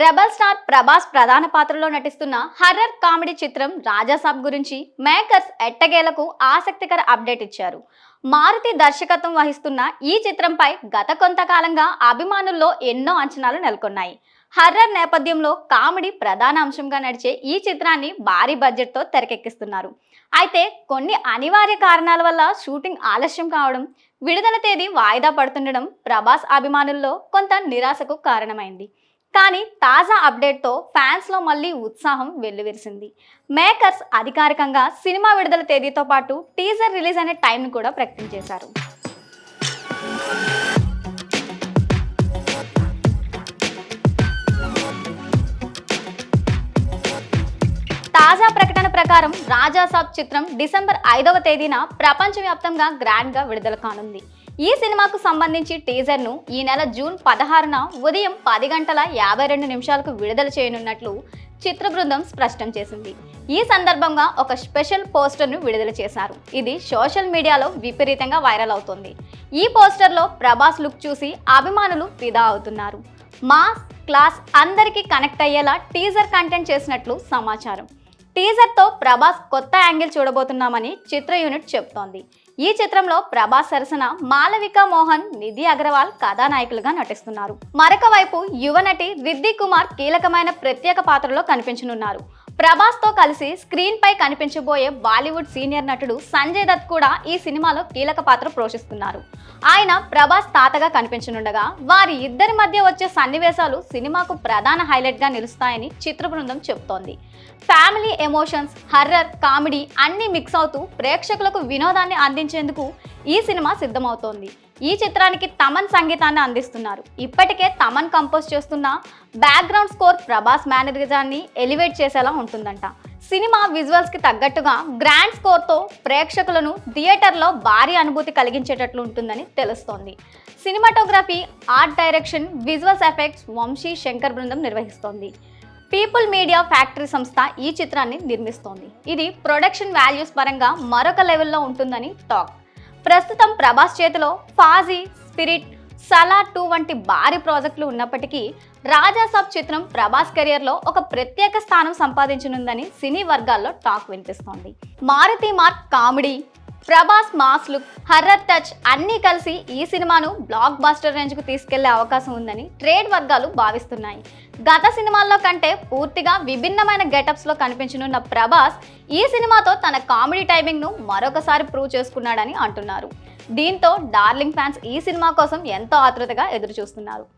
Rebel star Prabhas ప్రధాన పాత్రలో నటిస్తున్న హర్రర్ కామెడీ చిత్రం రాజాసాబ్ గురించి మేకర్స్ ఎట్టగేలకు ఆసక్తికర అప్డేట్ ఇచ్చారు. మారుతి దర్శకత్వం వహిస్తున్న ఈ చిత్రంపై గత కొంతకాలంగా అభిమానుల్లో ఎన్నో అంచనాలు నెలకొన్నాయి. హర్రర్ నేపథ్యంలో కామెడీ ప్రధాన అంశంగా నడిచే ఈ చిత్రాన్ని భారీ బడ్జెట్తో తెరకెక్కిస్తున్నారు. అయితే కొన్ని అనివార్య కారణాల వల్ల షూటింగ్ ఆలస్యం కావడం విడుదల తేదీ వాయిదా పడుతుండడం ప్రభాస్ అభిమానుల్లో కొంత నిరాశకు కారణమైంది. కానీ తాజా అప్డేట్తో ఫ్యాన్స్లో మళ్ళీ ఉత్సాహం వెల్లువిరిసింది. మేకర్స్ అధికారికంగా సినిమా విడుదల తేదీతో పాటు టీజర్ రిలీజ్ అనే టైంను కూడా ప్రకటించేశారు తాజా ప్రకటన ప్రకారం రాజాసాబ్ చిత్రం డిసెంబర్ ఐదవ తేదీన ప్రపంచవ్యాప్తంగా గ్రాండ్గా విడుదల కానుంది. ఈ సినిమాకు సంబంధించి టీజర్ను ఈ నెల జూన్ పదహారున ఉదయం పది గంటల యాభై రెండు నిమిషాలకు విడుదల చేయనున్నట్లు చిత్ర బృందం స్పష్టం చేసింది. ఈ సందర్భంగా ఒక స్పెషల్ పోస్టర్ను విడుదల చేశారు. ఇది సోషల్ మీడియాలో విపరీతంగా వైరల్ అవుతుంది. ఈ పోస్టర్లో ప్రభాస్ లుక్ చూసి అభిమానులు ఫిదా అవుతున్నారు. మాస్ క్లాస్ అందరికీ కనెక్ట్ అయ్యేలా టీజర్ కంటెంట్ చేసినట్లు సమాచారం. టీజర్తో ప్రభాస్ కొత్త యాంగిల్ చూడబోతున్నామని చిత్ర యూనిట్ చెప్తోంది. ఈ చిత్రంలో ప్రభాస్ సరసన మాలవిక మోహన్ నిధి అగర్వాల్ కథానాయకులుగా నటిస్తున్నారు. మరొక వైపు యువ నటి రిద్ది కుమార్ కీలకమైన ప్రత్యేక పాత్రలో కనిపించనున్నారు. ప్రభాస్తో కలిసి స్క్రీన్ పై కనిపించబోయే బాలీవుడ్ సీనియర్ నటుడు సంజయ్ దత్ కూడా ఈ సినిమాలో కీలక పాత్ర పోషిస్తున్నారు. ఆయన ప్రభాస్ తాతగా కనిపించనుండగా వారి ఇద్దరి మధ్య వచ్చే సన్నివేశాలు సినిమాకు ప్రధాన హైలైట్గా నిలుస్తాయని చిత్ర బృందం చెబుతోంది. ఫ్యామిలీ ఎమోషన్స్ హర్రర్ కామెడీ అన్నీ మిక్స్ అవుతూ ప్రేక్షకులకు వినోదాన్ని అందించేందుకు ఈ సినిమా సిద్ధమవుతోంది. ఈ చిత్రానికి తమన్ సంగీతాన్ని అందిస్తున్నారు. ఇప్పటికే తమన్ కంపోజ్ చేస్తున్న బ్యాక్గ్రౌండ్ స్కోర్ ప్రభాస్ మేనరిజాన్ని ఎలివేట్ చేసేలా ఉంటుందంట. సినిమా విజువల్స్కి తగ్గట్టుగా గ్రాండ్ స్కోర్తో ప్రేక్షకులను థియేటర్లో భారీ అనుభూతి కలిగించేటట్లు ఉంటుందని తెలుస్తోంది. Cinematography art direction visuals effects Vamsi Shankar బృందం నిర్వహిస్తోంది. పీపుల్ మీడియా ఫ్యాక్టరీ సంస్థ ఈ చిత్రాన్ని నిర్మిస్తోంది. ఇది ప్రొడక్షన్ వాల్యూస్ పరంగా మరొక లెవెల్లో ఉంటుందని టాక్. ప్రస్తుతం ప్రభాస్ చేతిలో ఫాజీ స్పిరిట్ సలా టూ వంటి భారీ ప్రాజెక్టులు ఉన్నప్పటికీ రాజాసాబ్ చిత్రం ప్రభాస్ కెరియర్లో ఒక ప్రత్యేక స్థానం సంపాదించనుందని సినీ వర్గాల్లో టాక్ వినిపిస్తోంది. Maruthi mark comedy Prabhas mass look horror touch అన్నీ కలిసి ఈ సినిమాను బ్లాక్ బాస్టర్ రేంజ్కు తీసుకెళ్ళే అవకాశం ఉందని ట్రేడ్ వర్గాలు భావిస్తున్నాయి. గత సినిమాల్లో కంటే పూర్తిగా విభిన్నమైన గెటప్స్లో కనిపించనున్న ప్రభాస్ ఈ సినిమాతో తన కామెడీ టైమింగ్ను మరొకసారి ప్రూవ్ చేసుకున్నాడని అంటున్నారు. దీంతో డార్లింగ్ ఫ్యాన్స్ ఈ సినిమా కోసం ఎంతో ఆతృతగా ఎదురుచూస్తున్నారు.